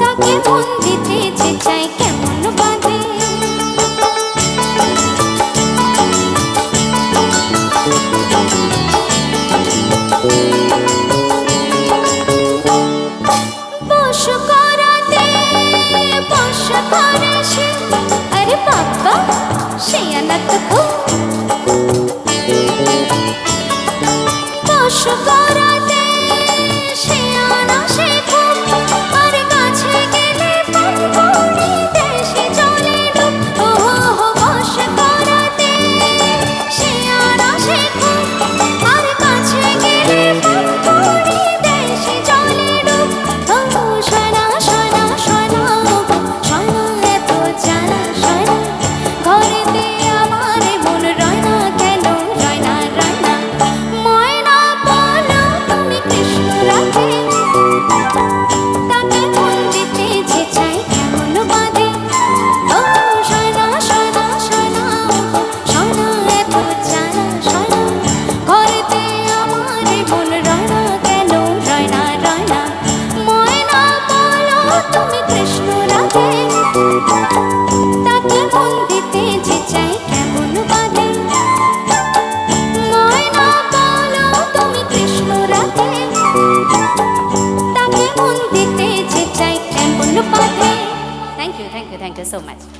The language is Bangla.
তাকে বন্দিতে যে চাই কেমন বাঁধে। আরে বাবা সে আনাত খুব। পশু করাতে Thank you so much.